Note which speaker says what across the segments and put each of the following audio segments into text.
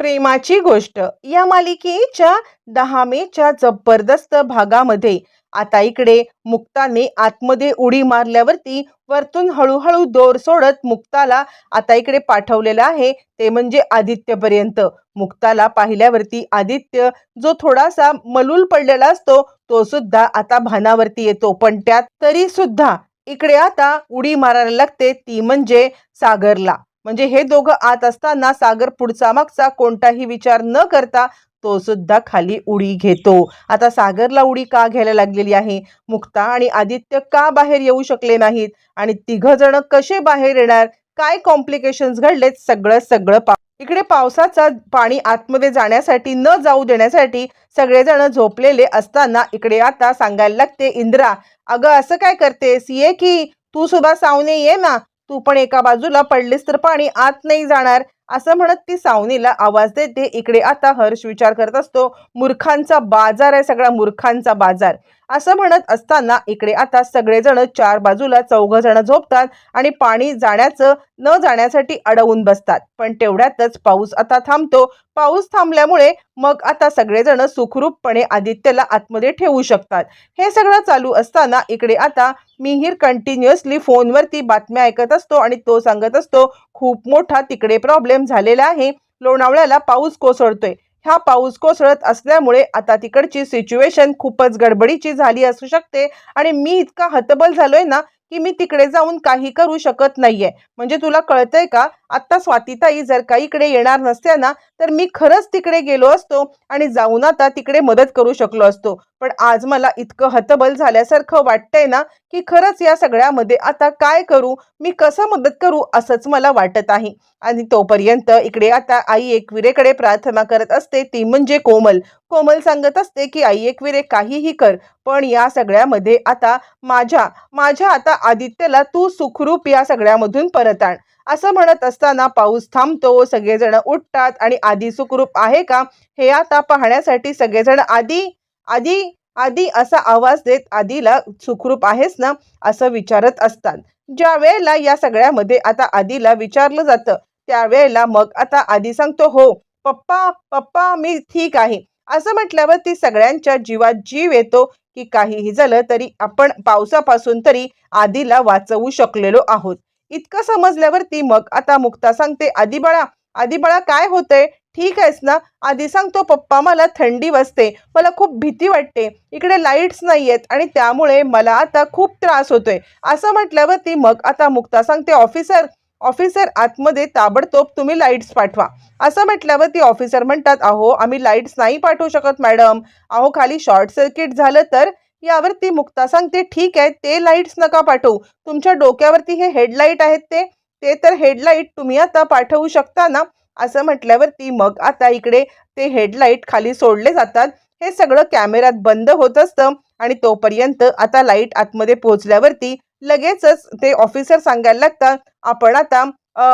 Speaker 1: प्रेमाची गोष्ट. या मालिकेच्या दहा मेच्या जबरदस्त भागामध्ये आता इकडे मुक्ताने आतमध्ये उडी मारल्यावरती वरतून हळूहळू दोर सोडत मुक्ताला आता इकडे पाठवलेलं आहे. ते म्हणजे आदित्यपर्यंत. मुक्ताला पाहिल्यावरती आदित्य जो थोडासा मलूल पडलेला असतो तो सुद्धा आता भानावरती येतो. पण त्यात तरी सुद्धा इकडे आता उडी मारायला लागते. ती म्हणजे सागरला. म्हणजे हे दोघं आत असताना सागर पुढचा मागचा कोणताही विचार न करता तो सुद्धा खाली उडी घेतो. आता सागरला उडी का घ्यायला लागलेली आहे? मुक्ता आणि आदित्य का बाहेर येऊ शकले नाहीत? आणि तिघ जण कसे बाहेर येणार? काय कॉम्प्लिकेशन्स घडलेत? सगळं सगळं पा इकडे पावसाचा पाणी आतमध्ये जाण्यासाठी न जाऊ देण्यासाठी सगळेजण झोपलेले असताना इकडे आता सांगायला लागते इंद्रा अगं असं काय करतेस? ये की तू सुद्धा सावने ये ना. तू पण एका बाजूला पडलीस तर पाणी आत नाही जाणार असं म्हणत ती सावनीला आवाज देते. इकडे आता हर्ष विचार करत असतो मूर्खांचा बाजार आहे सगळा मूर्खांचा बाजार. असं म्हणत असताना इकडे आता सगळेजण चार बाजूला चौघ जण झोपतात आणि पाणी जाण्याचं न जाण्यासाठी अडवून बसतात. पण तेवढ्यातच पाऊस आता थांबतो. पाऊस थांबल्यामुळे मग आता सगळेजण सुखरूपपणे आदित्यला आतमध्ये ठेवू शकतात. हे सगळं चालू असताना इकडे आता मिहीर कंटिन्युअसली फोनवरती बातम्या ऐकत असतो आणि तो सांगत असतो खूप मोठा तिकडे प्रॉब्लेम झालेला आहे. लोणावळ्याला पाऊस कोसळतोय. ह्या पाऊस कोसळत असल्यामुळे आता तिकडची सिच्युएशन खूपच गडबडीची झाली असू शकते. आणि मी इतका हतबल झालोय ना की मी तिकडे जाऊन काही करू शकत नाहीये. म्हणजे तुला कळतंय का? आत्ता स्वातीताई जर का इकडे येणार नसत्या ना तर मी खरंच तिकडे गेलो असतो आणि जाऊन आता तिकडे मदत करू शकलो असतो. पण आज मला इतकं हतबल झाल्यासारखं वाटतंय ना की खरंच या सगळ्यामध्ये आता काय करू? मी कसं मदत करू? असंच मला वाटत आहे. आणि तोपर्यंत इकडे आता आई एकविरेकडे प्रार्थना करत असते ती म्हणजे कोमल. कोमल सांगत असते की आई एकविरे काहीही कर. पण या सगळ्यामध्ये आता माझ्या माझ्या आता आदित्यला तू सुखरूप या सगळ्यामधून परत आण. असं म्हणत असताना पाऊस थांबतो सगळेजण उठतात. आणि आधी सुखरूप आहे का? हे आता पाहण्यासाठी सगळेजण आधी आधी आधी असा आवाज देत आधीला सुखरूप आहेस ना असं विचारत असतात. ज्या वेळेला या सगळ्यामध्ये आता आधीला विचारलं जातं त्यावेळेला मग आता आधी सांगतो हो पप्पा पप्पा मी ठीक आहे. असं म्हटल्यावर ती सगळ्यांच्या जीवात जीव येतो की काहीही झालं तरी आपण पावसापासून तरी आधीला वाचवू शकलेलो आहोत. इतकं समजल्यावरती मग आता मुक्ता सांगते आधी बाळा आधी बाळा काय होतंय? ठीक आहेस ना? आधी सांगतो पप्पा मला थंडी वाजते मला खूप भीती वाटते. इकडे लाईट्स नाही आहेत आणि त्यामुळे मला आता खूप त्रास होतोय. असं म्हटल्यावरती मग आता मुक्ता सांगते ऑफिसर ऑफिसर आतमध्ये ताबडतोब तुम्ही लाईट्स पाठवा. असं म्हटल्यावर ती ऑफिसर म्हणतात अहो आम्ही लाईट्स नाही पाठवू शकत मॅडम. अहो खाली शॉर्ट सर्किट झालं तर? यावरती मुक्ता सांगते ठीक आहे ते लाईट्स नका पाठवू. तुमच्या डोक्यावरती हे हेडलाईट आहेत ते? ते तर हेडलाईट तुम्ही आता पाठवू शकता ना? असं म्हटल्यावरती मग आता इकडे ते हेडलाईट खाली सोडले जातात. हे सगळं कॅमेऱ्यात बंद होत असतं आणि तोपर्यंत आता लाइट आतमध्ये पोहोचल्यावरती लगेचच ते ऑफिसर सांगायला लागतात आपण आता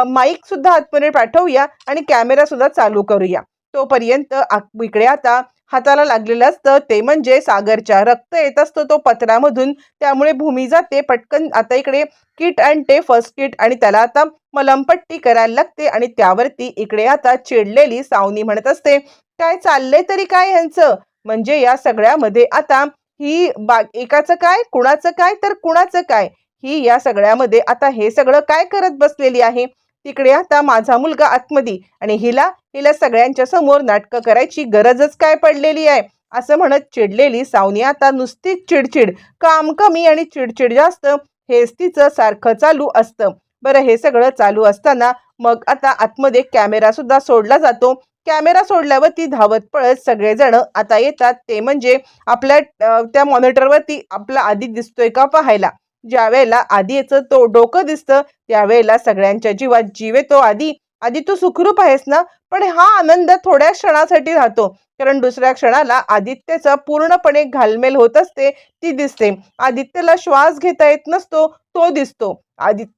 Speaker 1: माईक सुद्धा आतमध्ये पाठवूया आणि कॅमेरा सुद्धा चालू करूया. तोपर्यंत आ- इकडे आता हाताला लागलेलं असतं. ते म्हणजे सागरच्या रक्त येत असतो तो पत्रामधून. त्यामुळे भूमी जाते. पटकन आता इकडे किट आणते. फर्स्ट किट आणि त्याला आता मलमपट्टी करायला लागते आणि त्यावरती इकडे आता चिडलेली सावनी म्हणत असते. काय चाललंय तरी काय ह्यांचं? म्हणजे या सगळ्यामध्ये आता ही बा एकाचं काय कुणाचं काय तर कुणाचं काय? ही या सगळ्यामध्ये आता हे सगळं काय करत बसलेली आहे? तिकडे आता माझा मुलगा आतमध्ये आणि हिला हिला सगळ्यांच्या समोर नाटकं करायची गरजच काय पडलेली आहे? असं म्हणत चिडलेली सावनी आता नुसतीच चिडचिड काम कमी आणि चिडचिड जास्त हेच तिचं सारखं चालू असतं. बरं हे सगळं चालू असताना मग आता आतमध्ये कॅमेरा सुद्धा सोडला जातो. कॅमेरा सोडल्यावर ती धावत पळत सगळेजण आता येतात. ते म्हणजे आपल्या त्या मॉनिटरवरती आपला आधी दिसतोय का पाहायला? ज्या वेळेला आधीचं तो डोकं दिसतं त्यावेळेला सगळ्यांच्या जीवात जीव येतो आधी. आधी तू सुखरूप आहेस ना? पण हा आनंद थोड्या क्षणासाठी राहतो. कारण दुसऱ्या क्षणाला आदित्यचा पूर्णपणे घालमेल होत असते ती दिसते. आदित्यला श्वास घेता येत नसतो तो दिसतो. आदित्य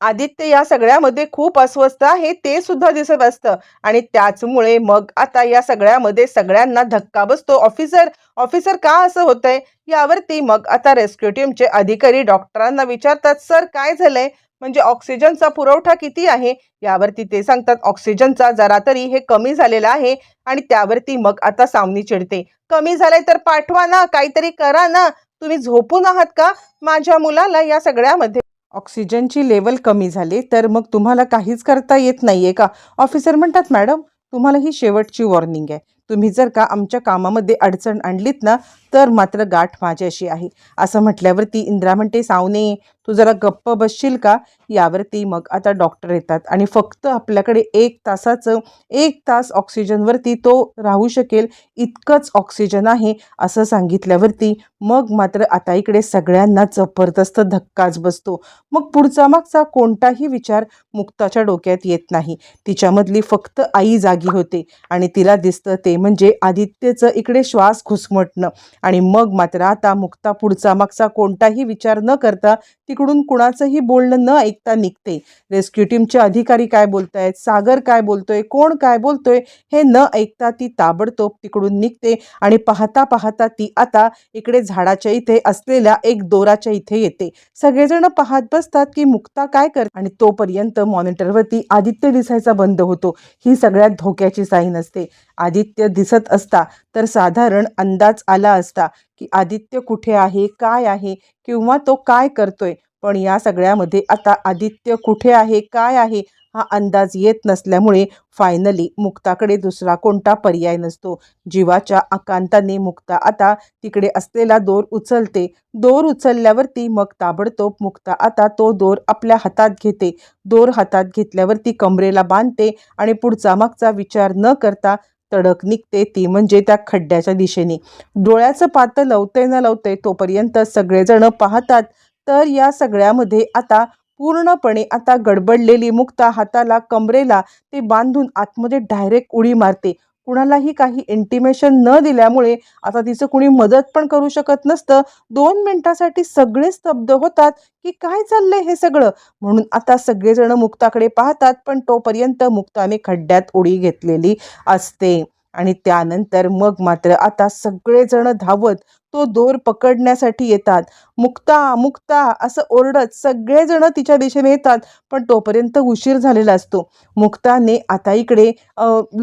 Speaker 1: आदित्य या सगळ्यामध्ये खूप अस्वस्थ आहे ते सुद्धा दिसत असतं. आणि त्याचमुळे मग आता या सगळ्यामध्ये सगळ्यांना धक्का बसतो. ऑफिसर ऑफिसर का असं होतंय? यावरती मग आता रेस्क्यू टीमचे अधिकारी डॉक्टरांना विचारतात सर काय झालंय? म्हणजे ऑक्सिजनचा पुरवठा किती आहे? यावरती ते सांगतात ऑक्सिजनचा जरा तरी हे कमी झालेला आहे आणि त्यावरती मग आता सावनी चिडते. कमी झालंय तर पाठवा ना काहीतरी करा ना. तुम्ही झोपून आहात का? माझ्या मुलाला या सगळ्यामध्ये ऑक्सिजनची लेवल कमी झाली तर मग तुम्हाला काहीच करता येत नाहीये का? ऑफिसर म्हणतात मॅडम तुम्हाला ही शेवटची वॉर्निंग आहे. तुम्ही जर का आमच्या कामामध्ये अडचण आणलीत ना तर मात्र गाठ माझ्याशी आहे. असं म्हटल्यावरती इंद्रा म्हणते सावने तू जरा गप्प बसशील का? यावरती मग आता डॉक्टर येतात आणि फक्त आपल्याकडे एक तासाचं एक तास ऑक्सिजनवरती तो राहू शकेल इतकंच ऑक्सिजन आहे असं सांगितल्यावरती मग मात्र आता इकडे सगळ्यांना जबरदस्त धक्काच बसतो. मग पुढचा मागचा कोणताही विचार मुक्ताच्या डोक्यात येत नाही. तिच्यामधली फक्त आई जागी होते आणि तिला दिसतं ते म्हणजे आदित्यचं इकडे श्वास घुसमटणं. आणि मग मात्र आता मुक्ता पुढचा मागचा कोणताही विचार न करता तिकडून कुणाचंही बोलणं न ऐकता निघते. रेस्क्यू टीमचे अधिकारी काय बोलतायत? सागर काय बोलतोय? कोण काय बोलतोय? हे न ऐकता ती ताबडतोब तिकडून निघते आणि पाहता पाहता ती आता इकडे झाडाच्या इथे असलेल्या एक दोराच्या इथे येते. सगळेजण पाहत बसतात की मुक्ता काय कर आणि तोपर्यंत मॉनिटरवरती आदित्य दिसायचा बंद होतो. ही सगळ्यात धोक्याची साईन असते. आदित्य दिसत असता तर साधारण अंदाज आला असता की आदित्य कुठे आहे काय आहे किंवा तो काय करतोय. पण या सगळ्यामध्ये आता आदित्य कुठे आहे काय आहे हा अंदाज येत नसल्यामुळे फायनली मुक्ताकडे दुसरा कोणता पर्याय नसतो. जीवाच्या आकांताने मुक्ता आता तिकडे असलेला दोर उचलते. दोर उचलल्यावरती मग ताबडतोब मुक्ता आता तो दोर आपल्या हातात घेते. दोर हातात घेतल्यावरती कमरेला बांधते आणि पुढचा मागचा विचार न करता तडक निघते ती म्हणजे त्या खड्ड्याच्या दिशेने. डोळ्याचं पातं लवते न लवते तोपर्यंत सगळेजण पाहतात तर या सगळ्यामध्ये आता पूर्णपणे आता गडबडलेली मुक्ता हाताला कमरेला ते बांधून आतमध्ये डायरेक्ट उडी मारते. कुणालाही काही इंटिमेशन न दिल्यामुळे आता तिचं कुणी मदत पण करू शकत नसतं. दोन मिनिटासाठी सगळे स्तब्ध होतात की काय चाललंय हे सगळं? म्हणून आता सगळेजण मुक्ताकडे पाहतात पण तोपर्यंत मुक्ताने खड्ड्यात उडी घेतलेली असते. आणि त्यानंतर मग मात्र आता सगळेजण धावत तो दोर पकडण्यासाठी येतात. मुक्ता मुक्ता असं ओरडत सगळेजण तिच्या दिशेने येतात पण तोपर्यंत उशीर झालेला असतो. मुक्ताने आता इकडे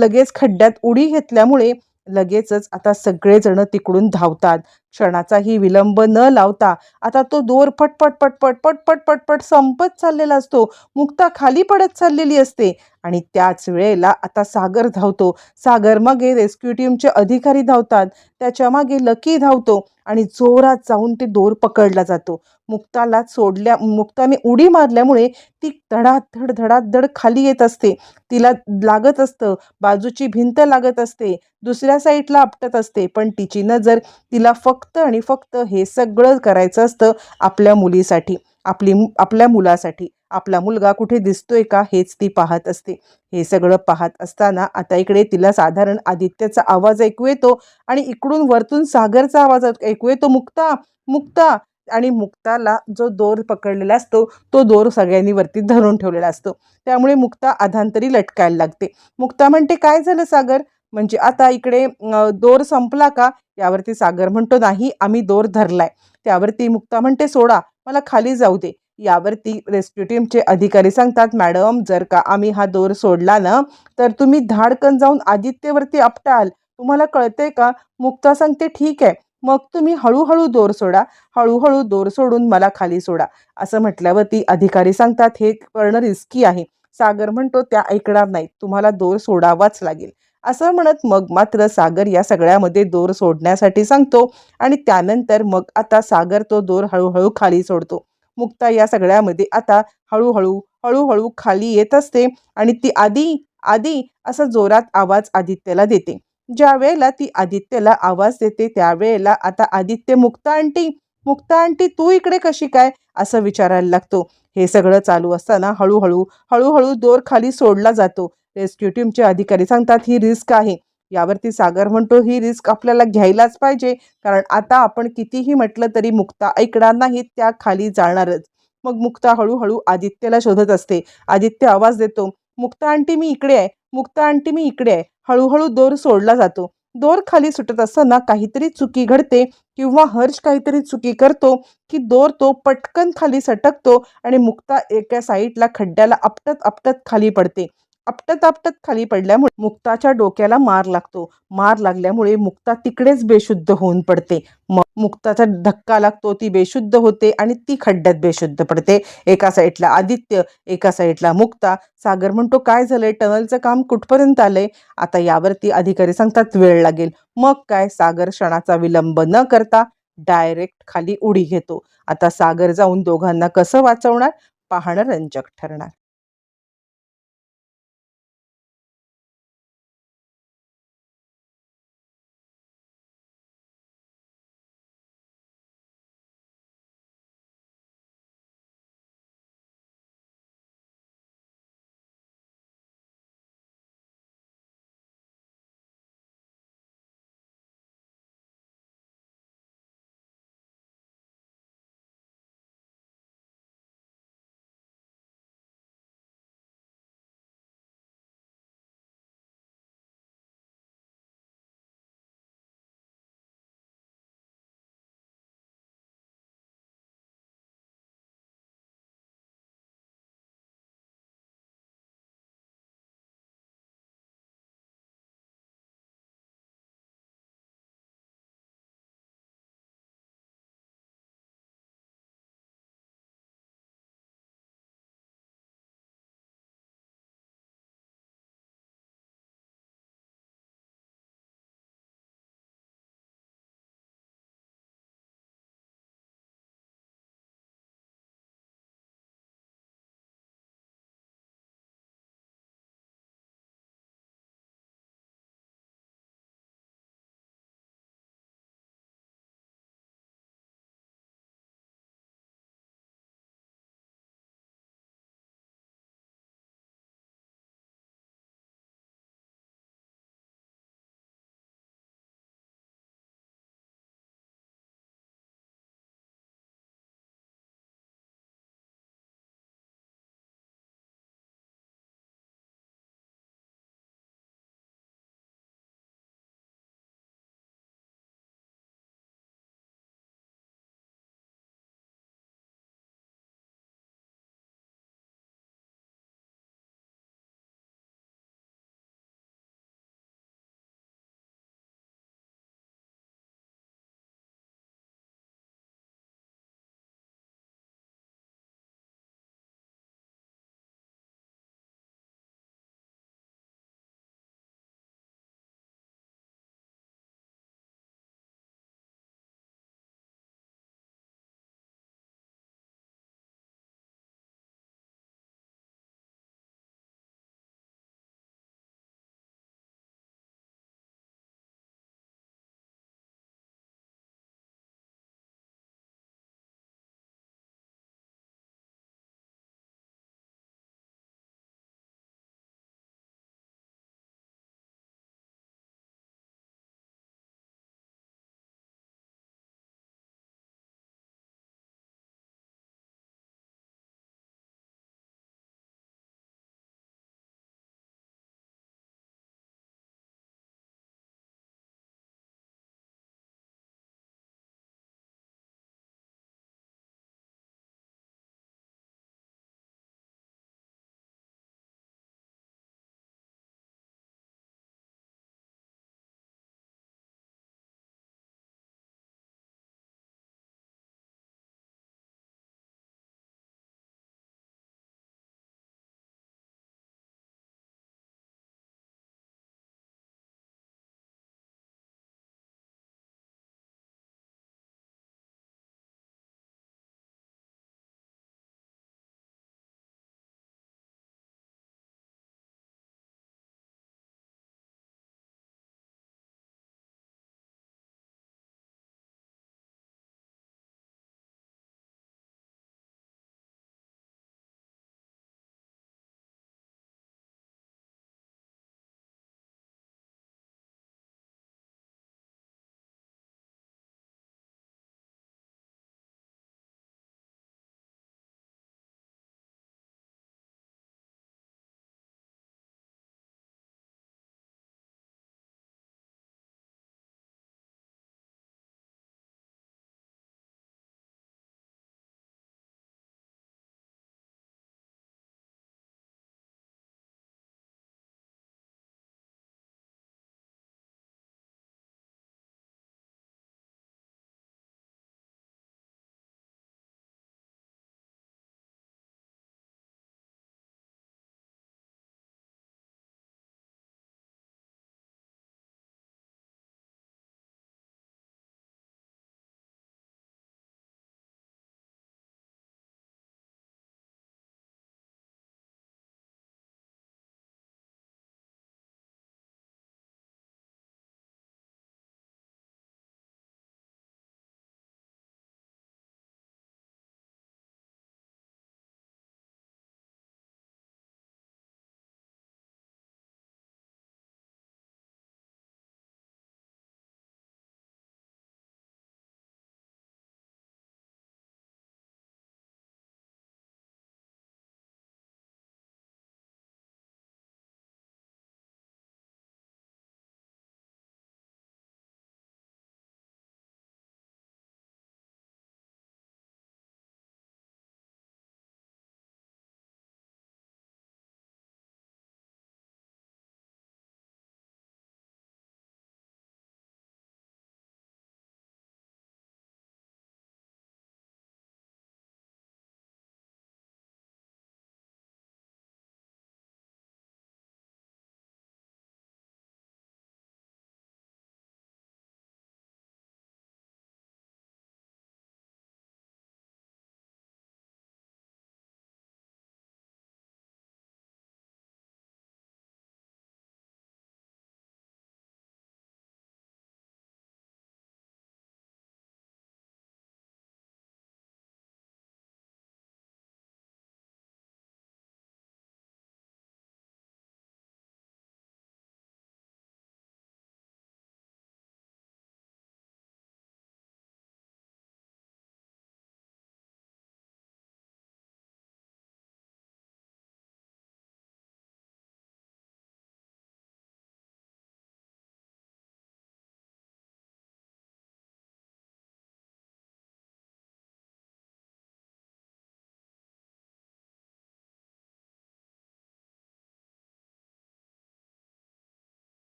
Speaker 1: लगेच खड्ड्यात उडी घेतल्यामुळे लगेचच आता सगळेजण तिकडून धावतात. क्षणाचाही विलंब न लावता आता तो दोर पटपट पटपट पटपट पटपट संपत चाललेला असतो. मुक्ता खाली पडत चाललेली असते आणि त्याच वेळेला आता सागर धावतो. सागर मागे रेस्क्यू टीमचे अधिकारी धावतात. त्याच्यामागे लकी धावतो. आणि जोरात जाऊन ते दोर पकडला जातो. मुक्ताला सोडल्या मुक्ताने उडी मारल्यामुळे ती धडाधड धडाधड खाली येत असते. तिला लागत असतं बाजूची भिंत लागत असते दुसऱ्या साईडला आपटत असते. पण तिची नजर तिला फक्त आणि फक्त हे सगळं करायचं असतं आपल्या मुलीसाठी आपली आपल्या मुलासाठी आपला मुलगा कुठे दिसतोय का हेच ती पाहत असते. हे सगळं पाहत असताना आता इकडे तिला साधारण आदित्यचा आवाज ऐकू येतो आणि इकडून वरतून सागरचा आवाज ऐकू येतो. मुक्ता मुक्ता! आणि मुक्ताला जो दोर पकडलेला असतो तो दोर सगळ्यांनी वरती धरून ठेवलेला असतो. त्यामुळे मुक्ता अधांतरी लटकायला लागते. मुक्ता म्हणते काय झालं सागर? म्हणजे आता इकडे दोर संपला का? यावरती सागर म्हणतो नाही आम्ही दोर धरलाय. त्यावरती मुक्ता म्हणते सोडा मला खाली जाऊ दे. यावरती रेस्क्यू टीमचे अधिकारी सांगतात मॅडम जर का आम्ही हा दोर सोडला ना तर तुम्ही धाडकन जाऊन आदित्यवरती आपटाल. तुम्हाला कळतंय का? मुक्ता सांगते ठीक आहे. मग तुम्ही हळूहळू दोर सोडा. हळूहळू दोर सोडून मला खाली सोडा. असं म्हटल्यावरती अधिकारी सांगतात हे करणं रिस्की आहे. सागर म्हणतो त्या ऐकणार नाही तुम्हाला दोर सोडावाच लागेल. असं म्हणत मग मात्र सागर या सगळ्यामध्ये दोर सोडण्यासाठी सांगतो आणि त्यानंतर मग आता सागर तो दोर हळूहळू खाली सोडतो. मुक्ता या सगळ्यामध्ये आता हळूहळू हळूहळू खाली येत असते आणि ती आधी आधी असा जोरात आवाज आदित्यला देते. ज्या वेळेला ती आदित्यला आवाज देते त्यावेळेला आता आदित्य मुक्ता आंटी मुक्ता आंटी तू इकडे कशी काय? असं विचारायला लागतो. हे सगळं चालू असताना हळूहळू हळूहळू दोर खाली सोडला जातो. रेस्क्यू टीमचे अधिकारी सांगतात ही रिस्क आहे. यावरती सागर म्हणतो ही रिस्क आपल्याला घ्यायलाच पाहिजे कारण आता आपण कितीही म्हटलं तरी मुक्ता ऐकणार नाही त्या खाली जाणारच. मग मुक्ता हळूहळू आदित्यला शोधत असते. आदित्य आवाज देतो मुक्ता आंटी मी इकडे आहे मुक्ता आंटी मी इकडे आहे. हळूहळू दोर सोडला जातो. दोर खाली सुटत असताना काहीतरी चुकी घडते किंवा हर्ष काहीतरी चुकी करतो की दोर तो पटकन खाली सटकतो आणि मुक्ता एका साईडला खड्ड्याला आपटत आपटत खाली पडते. आपटत आपटत खाली पडल्यामुळे मुक्ताच्या डोक्याला मार लागतो. मार लागल्यामुळे मुक्ता तिकडेच बेशुद्ध होऊन पडते. मग मुक्ताचा धक्का लागतो ती बेशुद्ध होते आणि ती खड्ड्यात बेशुद्ध पडते. एका साईडला आदित्य एका साईडला मुक्ता. सागर म्हणतो काय झालंय? टनलचं काम कुठपर्यंत आलंय? आता यावरती अधिकारी सांगतात वेळ लागेल. मग काय? सागर क्षणाचा विलंब न करता डायरेक्ट खाली उडी घेतो. आता सागर जाऊन दोघांना कसं वाचवणार? पाहणं रंजक ठरणार.